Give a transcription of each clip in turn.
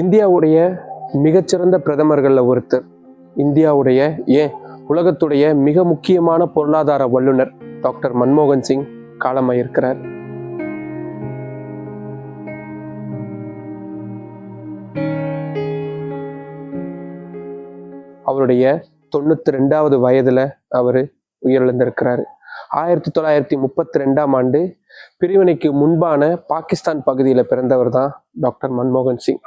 இந்தியாவுடைய மிகச்சிறந்த பிரதமர்களில் ஒருத்தர். இந்தியாவுடைய ஏன் உலகத்துடைய மிக முக்கியமான பொருளாதார வல்லுனர் டாக்டர் மன்மோகன் சிங் காலமாயிருக்கிறார். அவருடைய தொண்ணூத்தி ரெண்டாவது வயதுல அவர் உயிரிழந்திருக்கிறாரு. ஆயிரத்தி தொள்ளாயிரத்தி முப்பத்தி ரெண்டாம் ஆண்டு பிரிவினைக்கு முன்பான பாகிஸ்தான் பகுதியில் பிறந்தவர் தான் டாக்டர் மன்மோகன் சிங்.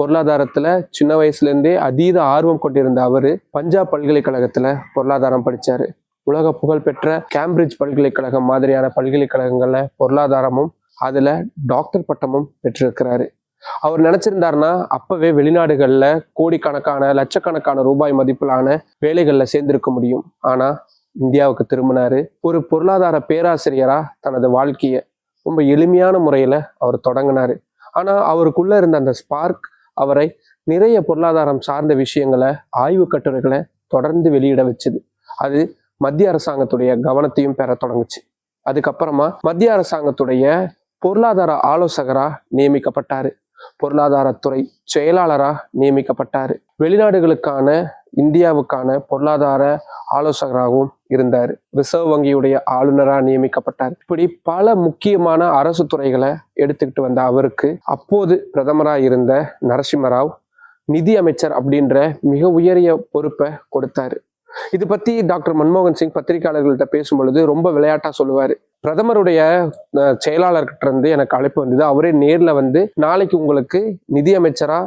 பொருளாதாரத்தில் சின்ன வயசுலேருந்தே அதீத ஆர்வம் கொண்டிருந்த அவர் பஞ்சாப் பல்கலைக்கழகத்தில் பொருளாதாரம் படித்தார் உலக புகழ்பெற்ற கேம்பிரிட்ஜ் பல்கலைக்கழகம் மாதிரியான பல்கலைக்கழகங்களில் பொருளாதாரமும் அதில் டாக்டர் பட்டமும் பெற்றிருக்கிறாரு. அவர் நினச்சிருந்தாருன்னா அப்போவே வெளிநாடுகளில் கோடிக்கணக்கான லட்சக்கணக்கான ரூபாய் மதிப்பிலான வேலைகளில் சேர்ந்திருக்க முடியும். ஆனால் இந்தியாவுக்கு திரும்பினார். ஒரு பொருளாதார பேராசிரியராக தனது வாழ்க்கையை ரொம்ப எளிமையான முறையில் அவர் தொடங்கினாரு. ஆனால் அவருக்குள்ளே இருந்த அந்த ஸ்பார்க் அவரை நிறைய பொருளாதாரம் சார்ந்த விஷயங்களை ஆய்வு கட்டுரைகளை தொடர்ந்து வெளியிட வச்சுது. அது மத்திய அரசாங்கத்துடைய கவனத்தையும் பெற தொடங்குச்சு. அதுக்கப்புறமா மத்திய அரசாங்கத்துடைய பொருளாதார ஆலோசகரா நியமிக்கப்பட்டாரு. பொருளாதாரத்துறை செயலாளரா நியமிக்கப்பட்டாரு. வெளிநாடுகளுக்கான இந்தியாவுக்கான பொருளாதார ஆலோசகராகவும் இருந்தார். ரிசர்வ் வங்கியுடைய ஆளுநராக நியமிக்கப்பட்டார். இப்படி பல முக்கியமான அரசு துறைகளை எடுத்துக்கிட்டு வந்த அவருக்கு அப்போது பிரதமராக இருந்த நரசிம்மராவ் நிதி அமைச்சர் அப்படின்ற மிக உயரிய பொறுப்பை கொடுத்தாரு. இது பத்தி டாக்டர் மன்மோகன் சிங் பத்திரிகையாளர்கள்ட்ட பேசும் பொழுது ரொம்ப விளையாட்டா சொல்லுவாரு. பிரதமருடைய செயலாளர்கிட்ட இருந்து எனக்கு அழைப்பு வந்தது. அவரே நேர்ல வந்து நாளைக்கு உங்களுக்கு நிதியமைச்சரா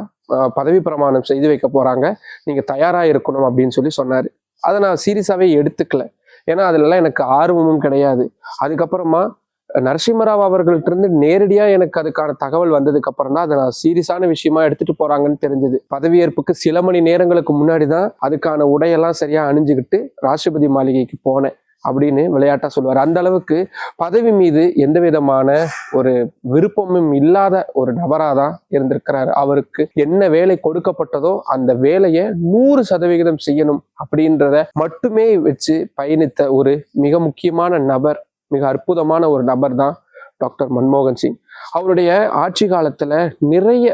பதவி பிரமாணம் செய்து வைக்க போகிறாங்க நீங்கள் தயாராக இருக்கணும் அப்படின்னு சொல்லி சொன்னார். அதை நான் சீரியஸாகவே எடுத்துக்கல. ஏன்னா அதுலலாம் எனக்கு ஆர்வமும் கிடையாது. அதுக்கப்புறமா நரசிம்மராவ் அவர்கள்ட்ட இருந்து நேரடியாக எனக்கு அதுக்கான தகவல் வந்ததுக்கு அப்புறம் தான் அதை நான் சீரியஸான விஷயமா எடுத்துட்டு போறாங்கன்னு தெரிஞ்சது. பதவியேற்புக்கு சில மணி நேரங்களுக்கு முன்னாடி தான் அதுக்கான உடையெல்லாம் சரியா அணிஞ்சுக்கிட்டு ராஷ்டிரபதி மாளிகைக்கு போனேன். அப்படின்னு விளையாட்டா சொல்லுவார். அந்த அளவுக்கு பதவி மீது எந்த விதமான ஒரு விருப்பமும் இல்லாத ஒரு நபராக தான் இருந்திருக்கிறாரு. அவருக்கு என்ன வேலை கொடுக்கப்பட்டதோ அந்த வேலையை நூறு சதவிகிதம் செய்யணும் அப்படின்றத மட்டுமே வச்சு பயணித்த ஒரு மிக முக்கியமான நபர் மிக அற்புதமான ஒரு நபர் தான் டாக்டர் மன்மோகன் சிங். அவருடைய ஆட்சி காலத்துல நிறைய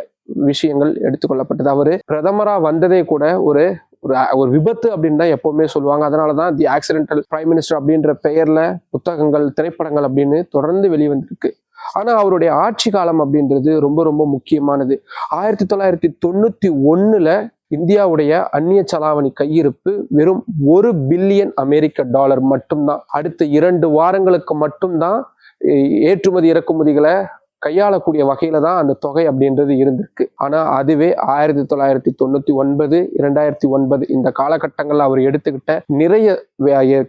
விஷயங்கள் எடுத்துக்கொள்ளப்பட்டது அவரு பிரதமரா வந்ததே கூட ஒரு ஒரு ஒரு விபத்து அப்படின்னு தான் எப்பவுமே சொல்லுவாங்க. அதனால தான் தி ஆக்சிடென்டல் பிரைம் மினிஸ்டர் அப்படின்ற பெயர்ல புத்தகங்கள் திரைப்படங்கள் அப்படின்னு தொடர்ந்து வெளிவந்திருக்கு. ஆனா அவருடைய ஆட்சி காலம் அப்படின்றது ரொம்ப ரொம்ப முக்கியமானது. ஆயிரத்தி தொள்ளாயிரத்தி தொண்ணூத்தி ஒண்ணுல இந்தியாவுடைய அந்நிய செலாவணி கையிருப்பு வெறும் ஒரு பில்லியன் அமெரிக்க டாலர் மட்டும்தான். அடுத்த இரண்டு வாரங்களுக்கு மட்டும்தான் ஏ- ஏற்றுமதி இறக்குமதிகளை கையாளக்கூடிய வகையில தான் அந்த தொகை அப்படின்றது இருந்திருக்கு. ஆனால் அதுவே ஆயிரத்தி தொள்ளாயிரத்தி தொண்ணூத்தி ஒன்பது இரண்டாயிரத்தி ஒன்பது இந்த காலகட்டங்கள்ல அவர் எடுத்துக்கிட்ட நிறைய வே- எ-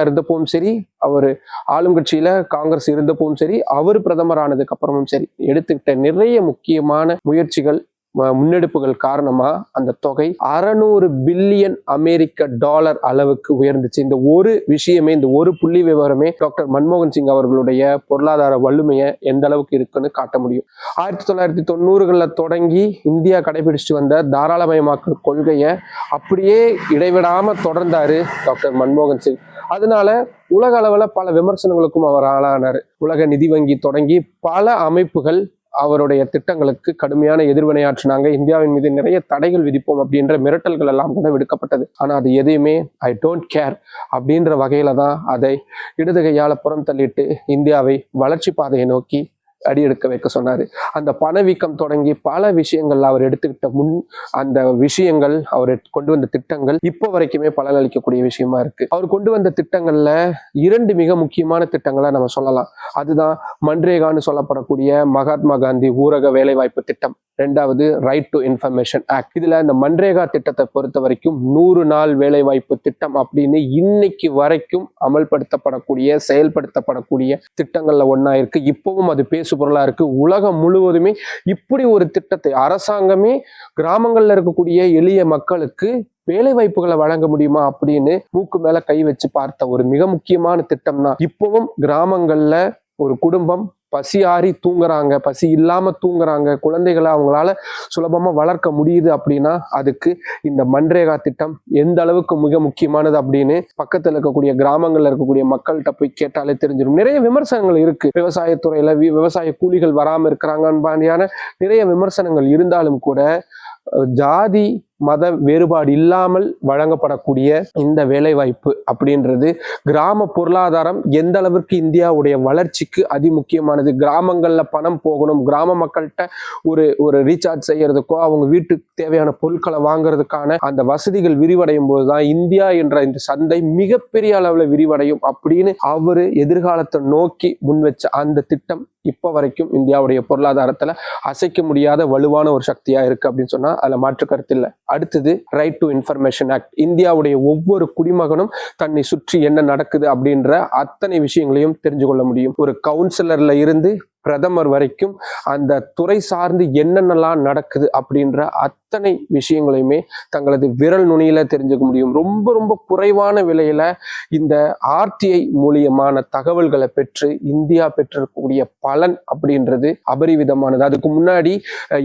இருந்தப்பவும் சரி அவர் ஆளும் கட்சியில காங்கிரஸ் இருந்தப்பவும் சரி அவர் பிரதமர் ஆனதுக்கு அப்புறமும் சரி எடுத்துக்கிட்ட நிறைய முக்கியமான முயற்சிகள் முன்னெடுப்புகள் காரணமா அந்த தொகை அறநூறு பில்லியன் அமெரிக்க டாலர் அளவுக்கு உயர்ந்துச்சு. இந்த ஒரு விஷயமே இந்த ஒரு புள்ளி விவரமே டாக்டர் மன்மோகன் சிங் அவர்களுடைய பொருளாதார வலிமையை எந்த அளவுக்கு இருக்குன்னு காட்ட முடியும். ஆயிரத்தி தொள்ளாயிரத்தி தொண்ணூறுகளில் தொடங்கி இந்தியா கடைபிடிச்சிட்டு வந்த தாராளமயமாக்கல் கொள்கையை அப்படியே இடைவிடாம தொடர்ந்தாரு டாக்டர் மன்மோகன் சிங். அதனால உலக அளவில் பல விமர்சனங்களுக்கும் அவர் ஆளானார். உலக நிதி வங்கி தொடங்கி பல அமைப்புகள் அவருடைய திட்டங்களுக்கு கடுமையான எதிர்வினையாற்றினாங்க. இந்தியாவின் மீது நிறைய தடைகள் விதிப்போம் அப்படின்ற மிரட்டல்கள் எல்லாம் கூட விடுக்கப்பட்டது. ஆனால் அது எதையுமே ஐ டோன்ட் கேர் அப்படின்ற வகையில தான் அதை இடது புறம் தள்ளிட்டு இந்தியாவை வளர்ச்சி பாதையை நோக்கி அடி எடுக்க வைக்க சொன்னாரு. அந்த பணவீக்கம் தொடங்கி பல விஷயங்கள் அவர் எடுத்துக்கிட்ட முன் அந்த விஷயங்கள் அவர் கொண்டு வந்த திட்டங்கள் இப்போ வரைக்குமே பலனளிக்கக்கூடிய விஷயமா இருக்கு. அவர் கொண்டு வந்த திட்டங்கள்ல இரண்டு மிக முக்கியமான திட்டங்களை நம்ம சொல்லலாம். அதுதான் மன்ரேகான்னு சொல்லப்படக்கூடிய மகாத்மா காந்தி ஊரக வேலைவாய்ப்பு திட்டம். ரெண்டாவது ரைட் டு இன்ஃபர்மேஷன் ஆக்ட் இதில் இந்த மன்ரேகா திட்டத்தை பொறுத்த வரைக்கும் நூறு நாள் வேலைவாய்ப்பு திட்டம் அப்படின்னு இன்னைக்கு வரைக்கும் அமல்படுத்தப்படக்கூடிய செயல்படுத்தப்படக்கூடிய திட்டங்களில் ஒன்றா இருக்கு. இப்போவும் அது பேசு பொருளாக இருக்குது உலகம் முழுவதுமே இப்படி ஒரு திட்டத்தை அரசாங்கமே கிராமங்களில் இருக்கக்கூடிய எளிய மக்களுக்கு வேலை வாய்ப்புகளை வழங்க முடியுமா அப்படின்னு மூக்கு மேல கை வச்சு பார்த்த ஒரு மிக முக்கியமான திட்டம் தான் இப்பவும் கிராமங்கள்ல ஒரு குடும்பம் பசி ஆறி தூங்குறாங்க பசி இல்லாம தூங்குறாங்க குழந்தைகளை அவங்களால சுலபமா வளர்க்க முடியுது அப்படின்னா அதுக்கு இந்த மன்ரேகா திட்டம் எந்த அளவுக்கு மிக முக்கியமானது அப்படின்னு பக்கத்துல இருக்கக்கூடிய கிராமங்கள்ல இருக்கக்கூடிய மக்கள்கிட்ட போய் கேட்டாலே தெரிஞ்சிடும் நிறைய விமர்சனங்கள் இருக்கு. விவசாயத்துறையில வி- விவசாய கூலிகள் வராம இருக்கிறாங்கன்னு நிறைய விமர்சனங்கள் இருந்தாலும் கூட ஜாதி மத வேறுபாடு இல்லாமல் வழங்கப்படக்கூடிய இந்த வேலைவாய்ப்பு அப்படின்றது கிராம பொருளாதாரம் எந்த அளவிற்கு இந்தியாவுடைய வளர்ச்சிக்கு அதிமுக்கியமானது? கிராமங்களில் பணம் போகணும் கிராம மக்கள்கிட்ட ஒரு ஒரு ரீசார்ஜ் செய்யறதுக்கோ அவங்க வீட்டுக்கு தேவையான பொருட்களை வாங்குறதுக்கான அந்த வசதிகள் விரிவடையும் போது தான் இந்தியா என்ற இந்த சந்தை மிகப்பெரிய அளவில் விரிவடையும் அப்படின்னு அவரு எதிர்காலத்தை நோக்கி முன் வச்ச அந்த திட்டம் இப்போ வரைக்கும் இந்தியாவுடைய பொருளாதாரத்தில் அசைக்க முடியாத வலுவான ஒரு சக்தியாக இருக்கு அப்படின்னு சொன்னால் அதில் மாற்று கருத்து இல்லை. அடுத்தது ரைட் டு இன்ஃபர்மேஷன் ஆக்ட் இந்தியாவுடைய ஒவ்வொரு குடிமகனும் தன்னை சுற்றி என்ன நடக்குது அப்படின்ற அத்தனை விஷயங்களையும் தெரிஞ்சு கொள்ள முடியும். ஒரு கவுன்சிலர்ல இருந்து பிரதமர் வரைக்கும் அந்த துறை சார்ந்து என்னென்னலாம் நடக்குது அப்படின்ற அத்தனை விஷயங்களையுமே தங்களது விரல் நுனியில தெரிஞ்சுக்க முடியும். ரொம்ப ரொம்ப குறைவான விலையில இந்த ஆர்டிஐ மூலியமான தகவல்களை பெற்று இந்தியா பெற்றிருக்கக்கூடிய பலன் அப்படின்றது அபரிவிதமானது. அதுக்கு முன்னாடி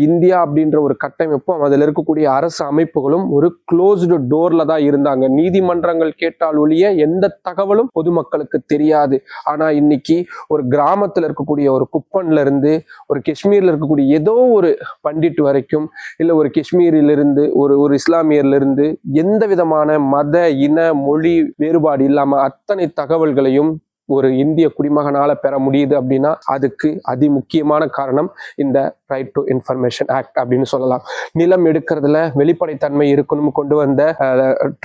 இந்தியா அப்படின்ற ஒரு கட்டமைப்பும் அதில் இருக்கக்கூடிய அரசு அமைப்புகளும் ஒரு க்ளோஸ்டு டோர்ல தான் இருந்தாங்க. நீதிமன்றங்கள் கேட்டால் ஒழிய எந்த தகவலும் பொதுமக்களுக்கு தெரியாது. ஆனா இன்னைக்கு ஒரு கிராமத்தில் இருக்கக்கூடிய ஒரு குப்பன்ல இருந்து ஒரு காஷ்மீரில் இருக்கக்கூடிய ஏதோ ஒரு பண்டிட் வரைக்கும் இல்லை ஒரு காஷ்மீரிலிருந்து ஒரு ஒரு இஸ்லாமியர்லேருந்து எந்த விதமான மத இன மொழி வேறுபாடு இல்லாமல் அத்தனை தகவல்களையும் ஒரு இந்திய குடிமகனால பெற முடியுது அப்படின்னா அதுக்கு அதிமுக்கியமான காரணம் இந்த ரைட் டு இன்ஃபர்மேஷன் ஆக்ட் அப்படின்னு சொல்லலாம். நிலம் எடுக்கிறதுல வெளிப்படைத்தன்மை இருக்கணும் கொண்டு வந்த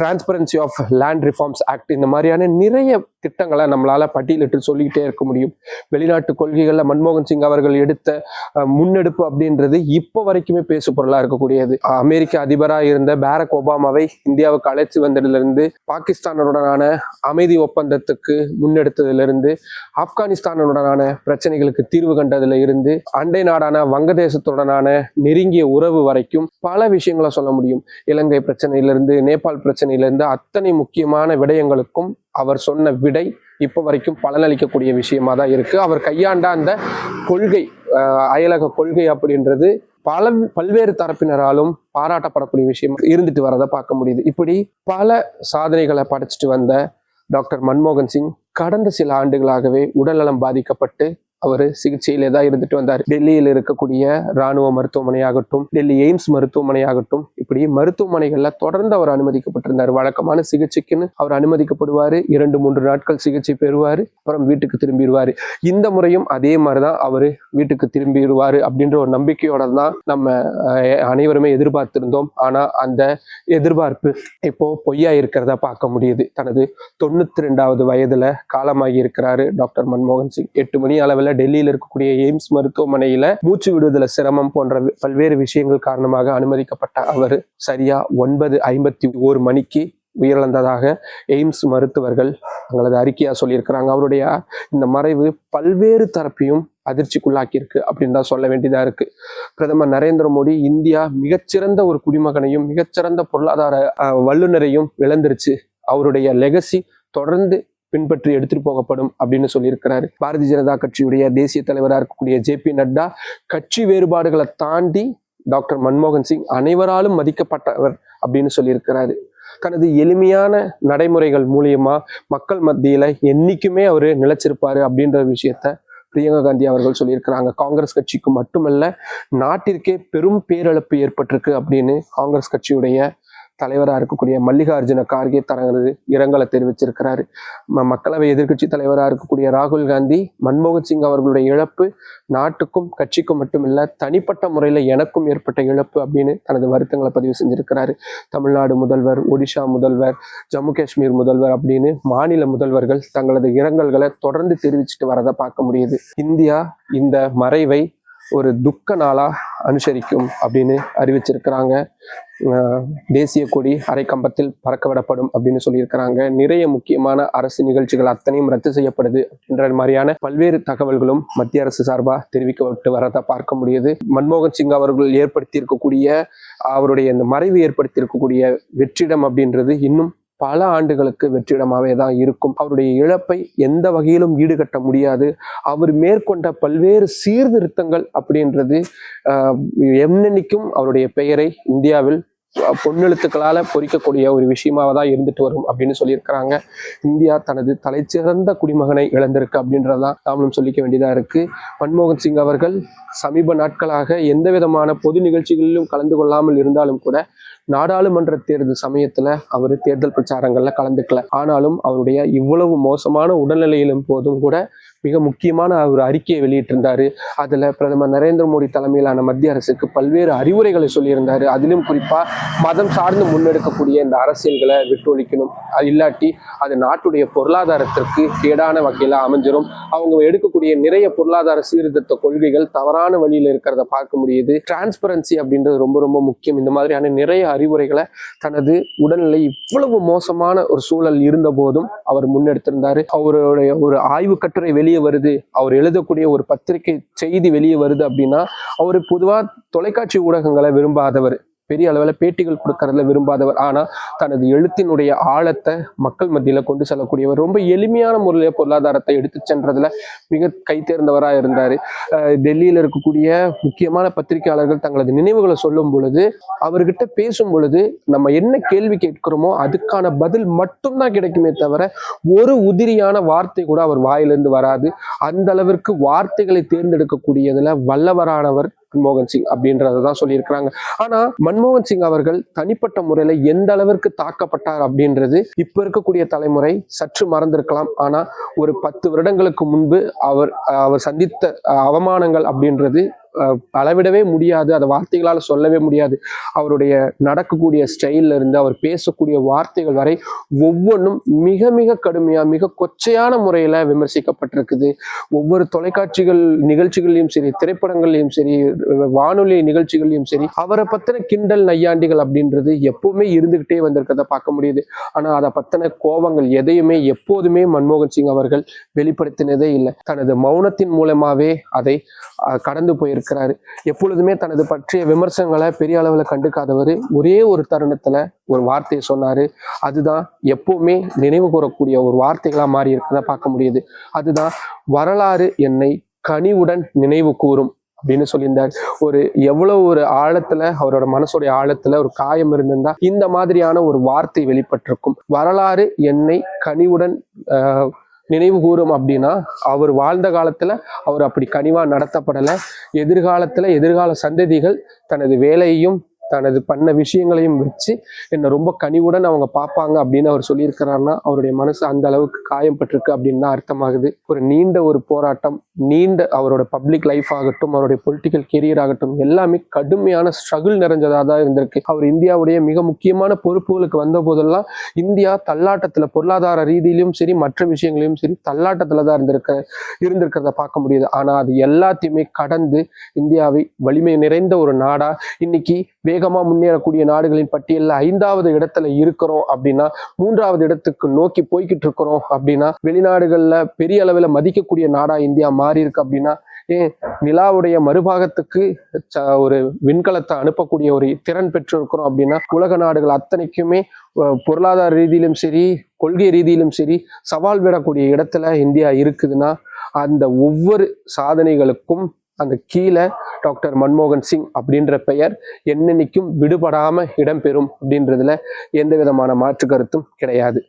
transparency of land reforms act இந்த மாதிரியான நிறைய திட்டங்களை நம்மளால பட்டியலிட்டு சொல்லிக்கிட்டே இருக்க முடியும். வெளிநாட்டு கொள்கைகளில் மன்மோகன் சிங் அவர்கள் எடுத்த முன்னெடுப்பு அப்படின்றது இப்போ வரைக்குமே பேசு பொருளாக இருக்கக்கூடியது. அமெரிக்க அதிபராக இருந்த பாரக் ஒபாமாவை இந்தியாவுக்கு அழைச்சி வந்ததிலிருந்து பாகிஸ்தானுடனான அமைதி ஒப்பந்தத்துக்கு முன்னெடுத்ததிலிருந்து ஆப்கானிஸ்தானுடனான பிரச்சனைகளுக்கு தீர்வு கண்டதுல இருந்து அண்டை நாடான வங்கதேசத்துடனான நெருங்கிய உறவு வரைக்கும் பல விஷயங்களை சொல்ல முடியும். இலங்கை பிரச்சனையிலிருந்து நேபாள் பிரச்சனையிலிருந்து அத்தனை முக்கியமான விடயங்களுக்கும் அவர் சொன்ன விடை இப்போ வரைக்கும் பலனளிக்கக்கூடிய விஷயமா தான் இருக்கு. அவர் கையாண்ட அந்த கொள்கை அயலக கொள்கை அப்படின்றது பல பல்வேறு தரப்பினராலும் பாராட்டப்படக்கூடிய விஷயம் இருந்துட்டு வரதை பார்க்க முடியுது. இப்படி பல சாதனைகளை படைச்சிட்டு வந்த டாக்டர் மன்மோகன் சிங் கடந்த சில ஆண்டுகளாகவே உடல்நலம் பாதிக்கப்பட்டு அவர் சிகிச்சையிலே தான் இருந்துட்டு வந்தார். டெல்லியில் இருக்கக்கூடிய இராணுவ மருத்துவமனையாகட்டும் டெல்லி எய்ம்ஸ் மருத்துவமனையாகட்டும் இப்படி மருத்துவமனைகள்ல தொடர்ந்து அவர் அனுமதிக்கப்பட்டிருந்தார். வழக்கமான சிகிச்சைக்குன்னு அவர் அனுமதிக்கப்படுவார். இரண்டு மூன்று நாட்கள் சிகிச்சை பெறுவார் அப்புறம் வீட்டுக்கு திரும்பிடுவார். இந்த முறையும் அதே மாதிரிதான் அவர் வீட்டுக்கு திரும்பிடுவார் அப்படின்ற ஒரு நம்பிக்கையோட தான் நம்ம அனைவருமே எதிர்பார்த்திருந்தோம். ஆனா அந்த எதிர்பார்ப்பு இப்போ பொய்யா இருக்கிறதா பார்க்க முடியுது. தனது தொண்ணூத்தி ரெண்டாவது வயதுல காலமாகி இருக்கிறாரு டாக்டர் மன்மோகன் சிங். எட்டு மணி அளவில் டெல்லியில் இருக்கக்கூடிய எய்ம்ஸ் மருத்துவமனையில மூச்சு விடுதல சிரமம் போன்ற பல்வேறு விஷயங்கள் காரணமாக அனுமதிக்கப்பட்ட அவர் சரியா ஒன்பது ஐம்பத்தி ஓரு மணிக்கு உயிரிழந்ததாக எய்ம்ஸ் மருத்துவர்கள் தங்களது அறிக்கையா சொல்லியிருக்கிறாங்க. அவருடைய இந்த மறைவு பல்வேறு தரப்பையும் அதிர்ச்சிக்குள்ளாக்கியிருக்கு அப்படின்னு தான் சொல்ல வேண்டியதா இருக்கு. பிரதமர் நரேந்திர மோடி இந்தியா மிகச்சிறந்த ஒரு குடிமகனையும் மிகச்சிறந்த பொருளாதார வல்லுநரையும் இழந்துருச்சு. அவருடைய லெகசி தொடர்ந்து பின்பற்றி எடுத்துட்டு போகப்படும் அப்படின்னு சொல்லியிருக்கிறாரு. பாரதிய ஜனதா கட்சியுடைய தேசிய தலைவராக இருக்கக்கூடிய ஜே பி நட்டா கட்சி வேறுபாடுகளை தாண்டி டாக்டர் மன்மோகன் சிங் அனைவராலும் மதிக்கப்பட்டவர் அப்படின்னு சொல்லியிருக்கிறாரு. தனது எளிமையான நடைமுறைகள் மூலியமா மக்கள் மத்தியில என்னைக்குமே அவரு நிலைச்சிருப்பாரு அப்படின்ற விஷயத்த பிரியங்கா காந்தி அவர்கள் சொல்லியிருக்கிறாங்க. காங்கிரஸ் கட்சிக்கு மட்டுமல்ல நாட்டிற்கே பெரும் பேரிழப்பு ஏற்பட்டிருக்கு அப்படின்னு காங்கிரஸ் கட்சியுடைய தலைவராக இருக்கக்கூடிய மல்லிகார்ஜுன கார்கே தனது இரங்கலை தெரிவிச்சிருக்கிறாரு. ம- மக்களவை எதிர்க்கட்சி தலைவராக இருக்கக்கூடிய ராகுல் காந்தி மன்மோகன் சிங் அவர்களுடைய இழப்பு நாட்டுக்கும் கட்சிக்கும் மட்டுமில்ல தனிப்பட்ட முறையில் எனக்கும் ஏற்பட்ட இழப்பு அப்படின்னு தனது வருத்தங்களை பதிவு செஞ்சிருக்கிறாரு. தமிழ்நாடு முதல்வர் ஒடிஷா முதல்வர் ஜம்மு காஷ்மீர் முதல்வர் அப்படின்னு மாநில முதல்வர்கள் தங்களது இரங்கல்களை தொடர்ந்து தெரிவிச்சுட்டு வரதை பார்க்க முடியுது. இந்தியா இந்த மறைவை ஒரு துக்க நாளாக அனுசரிக்கும் அப்படின்னு அறிவிச்சிருக்கிறாங்க. தேசிய கொடி அரை கம்பத்தில் பறக்க விடப்படும் அப்படின்னு சொல்லியிருக்கிறாங்க. நிறைய முக்கியமான அரசு நிகழ்ச்சிகள் அத்தனையும் ரத்து செய்யப்படுது அப்படின்ற மாதிரியான பல்வேறு தகவல்களும் மத்திய அரசு சார்பாக தெரிவிக்கப்பட்டு வரதை பார்க்க முடியுது. மன்மோகன் சிங் அவர்கள் ஏற்படுத்தியிருக்கக்கூடிய அவருடைய இந்த மறைவு ஏற்படுத்தியிருக்கக்கூடிய வெற்றிடம் அப்படின்றது இன்னும் பல ஆண்டுகளுக்கு வெற்றிடமாகவே தான் இருக்கும். அவருடைய இழப்பை எந்த வகையிலும் ஈடுகட்ட முடியாது. அவர் மேற்கொண்ட பல்வேறு சீர்திருத்தங்கள் அப்படின்றது ஆஹ், அவருடைய பெயரை இந்தியாவில் பொன்னெழுத்துக்களால் பொன்னெழுத்துக்களால பொறிக்கக்கூடிய ஒரு விஷயமாக தான் இருந்துட்டு வரும் அப்படின்னு சொல்லியிருக்கிறாங்க. இந்தியா தனது தலைச்சிறந்த குடிமகனை இழந்திருக்கு அப்படின்றதான் நாமளும் சொல்லிக்க வேண்டியதா இருக்கு. மன்மோகன் சிங் அவர்கள் சமீப நாட்களாக எந்த விதமான பொது நிகழ்ச்சிகளிலும் கலந்து கொள்ளாமல் இருந்தாலும் கூட நாடாளுமன்ற தேர்தல் சமயத்துல அவர் தேர்தல் பிரச்சாரங்கள்ல கலந்துக்கல. ஆனாலும் அவருடைய இவ்வளவு மோசமான உடல்நிலையிலும் போதும் கூட மிக முக்கியமான ஒரு அறிக்கையை வெளியிட்டிருந்தார். அதில் பிரதமர் நரேந்திர மோடி தலைமையிலான மத்திய அரசுக்கு பல்வேறு அறிவுரைகளை சொல்லியிருந்தார். அதிலும் குறிப்பாக மதம் சார்ந்து முன்னெடுக்கக்கூடிய இந்த அரசியல்களை விட்டொழிக்கணும். அது இல்லாட்டி அது நாட்டுடைய பொருளாதாரத்திற்கு கேடான வகையில் அமைஞ்சிரும். அவங்க எடுக்கக்கூடிய நிறைய பொருளாதார சீர்திருத்த கொள்கைகள் தவறான வழியில் இருக்கிறத பார்க்க முடியுது. டிரான்ஸ்பரன்சி அப்படின்றது ரொம்ப ரொம்ப முக்கியம். இந்த மாதிரியான நிறைய அறிவுரைகளை தனது உடல்நிலை இவ்வளவு மோசமான ஒரு சூழல் இருந்த போதும் அவர் முன்னெடுத்திருந்தார். அவருடைய ஒரு ஆய்வு கட்டுரை வெளியே வருது. அவர் எழுதக்கூடிய ஒரு பத்திரிகை செய்தி வெளியே வருது அப்படின்னா அவர் பொதுவா தொலைக்காட்சி ஊடகங்களை விரும்பாதவர். பெரிய அளவில் பேட்டிகள் கொடுக்கறதுல விரும்பாதவர். ஆனால் தனது எழுத்தினுடைய ஆழத்தை மக்கள் மத்தியில் கொண்டு செல்லக்கூடியவர். ரொம்ப எளிமையான முறையில் பொருளாதாரத்தை எடுத்து சென்றதில் மிக கை தேர்ந்தவராக டெல்லியில் இருக்கக்கூடிய முக்கியமான பத்திரிகையாளர்கள் தங்களது நினைவுகளை சொல்லும் பொழுது அவர்கிட்ட பேசும் பொழுது நம்ம என்ன கேள்வி கேட்கிறோமோ அதுக்கான பதில் மட்டும்தான் கிடைக்குமே தவிர ஒரு உதிரியான வார்த்தை கூட அவர் வாயிலிருந்து வராது. அந்த அளவிற்கு வார்த்தைகளை தேர்ந்தெடுக்கக்கூடியதில் வல்லவரானவர் மன்மோகன் சிங் அப்படின்றத தான் சொல்லியிருக்கிறாங்க. ஆனா மன்மோகன் சிங் அவர்கள் தனிப்பட்ட முறையில எந்த அளவிற்கு தாக்கப்பட்டார் அப்படின்றது இப்ப இருக்கக்கூடிய தலைமுறை சற்று மறந்திருக்கலாம். ஆனா ஒரு பத்து வருடங்களுக்கு முன்பு அவர் அவர் சந்தித்த அவமானங்கள் அப்படின்றது அளவிடவே முடியாது. அதை வார்த்தைகளால் சொல்லவே முடியாது. அவருடைய நடக்கக்கூடிய ஸ்டைல்ல இருந்து அவர் பேசக்கூடிய வார்த்தைகள் வரை ஒவ்வொன்றும் மிக மிக கடுமையா மிக கொச்சையான முறையில விமர்சிக்கப்பட்டிருக்குது. ஒவ்வொரு தொலைக்காட்சிகள் நிகழ்ச்சிகள்லையும் சரி திரைப்படங்கள்லையும் சரி வானொலி நிகழ்ச்சிகள்லையும் சரி அவரை பத்தின கிண்டல் நையாண்டிகள் அப்படின்றது எப்பவுமே இருந்துகிட்டே வந்திருக்கிறத பார்க்க முடியுது. ஆனா அதை பத்தின கோபங்கள் எதையுமே எப்போதுமே மன்மோகன் சிங் அவர்கள் வெளிப்படுத்தினதே இல்லை. தனது மௌனத்தின் மூலமாவே அதை கடந்து கடந்து இருக்கிறாரு எப்பொழுதுமே தனது பற்றிய விமர்சனங்களை பெரிய அளவுல கண்டுக்காதவர். ஒரே ஒரு தருணத்துல ஒரு வார்த்தையை சொன்னாரு. அதுதான் எப்பவுமே நினைவு கூறக்கூடிய ஒரு வார்த்தைகளா மாறி இருக்கிறத பார்க்க முடியுது. அதுதான் வரலாறு என்னை கனிவுடன் நினைவு கூறும் அப்படின்னு சொல்லியிருந்தார். ஒரு எவ்வளவு ஒரு ஆழத்துல அவரோட மனசுடைய ஆழத்துல ஒரு காயம் இருந்திருந்தா இந்த மாதிரியான ஒரு வார்த்தை வெளிப்பட்டிருக்கும். வரலாறு என்னை கனிவுடன் நினைவு கூறும் அப்படின்னா அவர் வாழ்ந்த காலத்துல அவர் அப்படி கனிவா நடத்தப்படலை. எதிர்காலத்துல எதிர்கால சந்ததிகள் தனது வேலையையும் தனது பண்ண விஷயங்களையும் வச்சு என்னை ரொம்ப கனிவுடன் அவங்க பார்ப்பாங்க அப்படின்னு அவர் சொல்லியிருக்கிறாருன்னா அவருடைய மனசு அந்த அளவுக்கு காயப்பட்டிருக்கு அப்படின்னு தான் அர்த்தமாகுது. ஒரு நீண்ட ஒரு போராட்டம் நீண்ட அவரோட பப்ளிக் லைஃப் ஆகட்டும் அவருடைய பொலிட்டிக்கல் கெரியர் ஆகட்டும் எல்லாமே கடுமையான ஸ்ட்ரகிள் நிறைஞ்சதாக தான் இருந்திருக்கு. அவர் இந்தியாவுடைய மிக முக்கியமான பொறுப்புகளுக்கு வந்த போதெல்லாம் இந்தியா தள்ளாட்டத்தில் பொருளாதார ரீதியிலும் சரி மற்ற விஷயங்களையும் சரி தள்ளாட்டத்துல தான் இருந்திருக்க இருந்திருக்கிறத பார்க்க முடியுது. ஆனால் அது எல்லாத்தையுமே கடந்து இந்தியாவை வலிமை நிறைந்த ஒரு நாடா இன்னைக்கு வேகமாக முன்னேறக்கூடிய நாடுகளின் பட்டியலில் ஐந்தாவது இடத்துல இருக்கிறோம் அப்படின்னா மூன்றாவது இடத்துக்கு நோக்கி போய்கிட்டு இருக்கிறோம் அப்படின்னா வெளிநாடுகள்ல பெரிய அளவுல மதிக்கக்கூடிய நாடா இந்தியா மாறி இருக்கு அப்படின்னா ஏன் நிலாவுடைய மறுபாகத்துக்கு ச- ஒரு விண்கலத்தை அனுப்பக்கூடிய ஒரு திறன் பெற்றிருக்கிறோம் அப்படின்னா உலக நாடுகள் அத்தனைக்குமே பொருளாதார ரீதியிலும் சரி கொள்கை ரீதியிலும் சரி சவால் விடக்கூடிய இடத்துல இந்தியா இருக்குதுன்னா அந்த ஒவ்வொரு சாதனைகளுக்கும் அந்த கீழே டாக்டர் மன்மோகன் சிங் அப்படின்ற பெயர் என்னென்னைக்கும் விடுபடாமல் இடம்பெறும் அப்படின்றதுல எந்த விதமான மாற்று கருத்தும் கிடையாது.